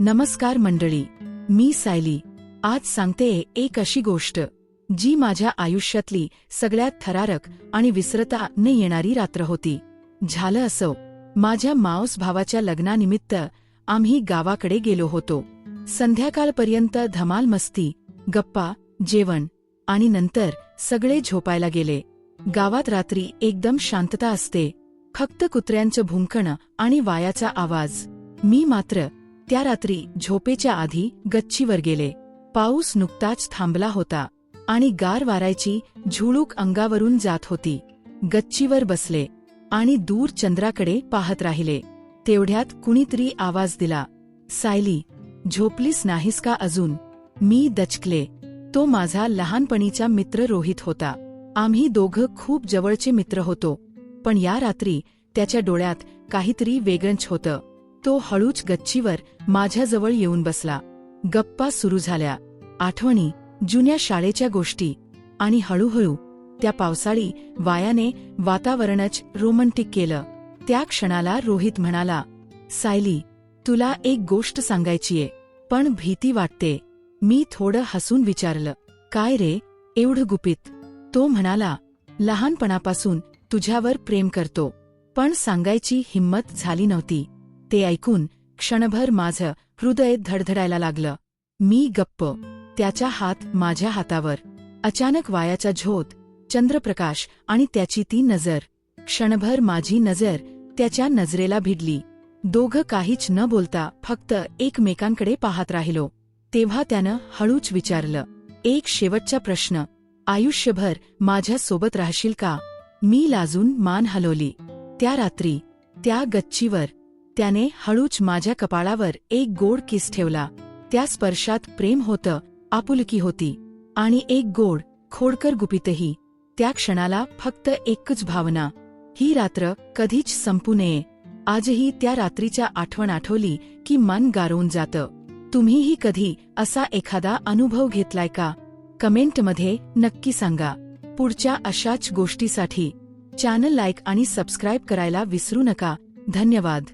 नमस्कार मंडळी मी सायली. आज सांगते एक अशी गोष्ट जी माझ्या आयुष्यातली सगळ्यात थरारक आणि विसरता न येणारी रात्र होती. झालं असो माझ्या मावस भावाच्या लग्नानिमित्त आम्ही गावाकडे गेलो होतो. संध्याकाळपर्यंत धमाल मस्ती गप्पा जेवण आणि नंतर सगळे झोपायला गेले. गावात रात्री एकदम शांतता असते. फक्त कुत्र्यांचं भुंकणं आणि वायाचा आवाज. मी मात्र त्या रात्री झोपेच्या आधी गच्चीवर गेले. पाऊस नुकताच थांबला होता आणि गार वारायची झुळूक अंगावरून जात होती. गच्चीवर बसले आणि दूर चंद्राकडे पाहत राहिले. तेवढ्यात कुणीतरी आवाज दिला. सायली झोपलीस नाहीस का अजून? मी दचकले. तो माझा लहानपणीचा मित्र रोहित होता. आम्ही दोघं खूप जवळचे मित्र होतो. पण या रात्री त्याच्या डोळ्यात काहीतरी वेगंच होतं. तो हळूच गच्चीवर माझ्याजवळ येऊन बसला. गप्पा सुरू झाल्या. आठवणी जुन्या शाळेच्या गोष्टी आणि हळूहळू त्या पावसाळी वायाने वातावरणच रोमंटिक केलं. त्या क्षणाला रोहित म्हणाला सायली तुला एक गोष्ट सांगायचीये पण भीती वाटते. मी थोडं हसून विचारलं काय रे एवढं गुपित? तो म्हणाला लहानपणापासून तुझ्यावर प्रेम करतो पण सांगायची हिंमत झाली नव्हती. ते ऐकून क्षणभर माझं हृदय धडधडायला लागलं. मी गप्प. त्याचा हात माझ्या हातावर. अचानक वायाचा झोत चंद्रप्रकाश आणि त्याची ती नजर. क्षणभर माझी नजर त्याच्या नजरेला भिडली. दोघं काहीच न बोलता फक्त एकमेकांकडे पाहत राहिलो. तेव्हा त्यानं हळूच विचारलं एक शेवटचा प्रश्न. आयुष्यभर माझ्या सोबत राहशील का? मी लाजून मान हलवली. त्या रात्री त्या गच्चीवर त्याने हळूच माझ्या कपाळावर एक गोड किस ठेवला. त्या स्पर्शात प्रेम होतं आपुलकी होती आणि एक गोड खोडकर गुपितही. त्या क्षणाला फक्त एकच भावना. ही रात्र कधीच संपू नये. आजही त्या रात्रीच्या आठवण आठवली की मन गारवून जातं. तुम्हीही कधी असा एखादा अनुभव घेतलाय का? कमेंटमध्ये नक्की सांगा. पुढच्या अशाच गोष्टीसाठी चॅनल लाईक आणि सबस्क्राईब करायला विसरू नका. धन्यवाद.